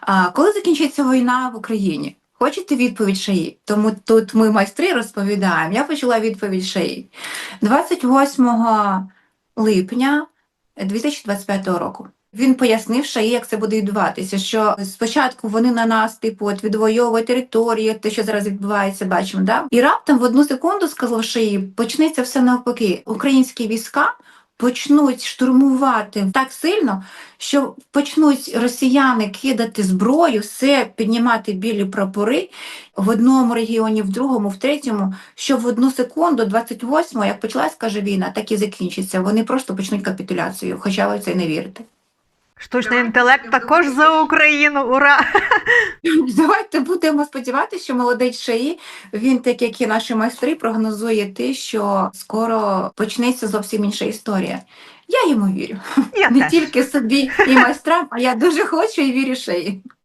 А коли закінчиться війна в Україні? Хочете відповідь Шаї? Тому тут ми майстри розповідаємо. Я почула відповідь Шаї 28 липня 2025 року. Він пояснив Шаї, як це буде відбуватися. Що спочатку вони на нас, типу, от відвоювали території, те, що зараз відбувається, бачимо, да? І раптом в одну секунду сказав Шаї, почнеться все навпаки. Українські війська почнуть штурмувати так сильно, що почнуть росіяни кидати зброю, все піднімати білі прапори в одному регіоні, в другому, в третьому, що в одну секунду, 28-го, як почалась каже війна, так і закінчиться. Вони просто почнуть капітуляцію, хоча ви це не вірите. Штучний інтелект також за Україну. Ура! Давайте будемо сподіватися, що молодець Шаї, він, так як і наші майстри, прогнозує те, що скоро почнеться зовсім інша історія. Я йому вірю. Я Не теж. тільки собі і майстрам, а я дуже хочу і вірю Шаї.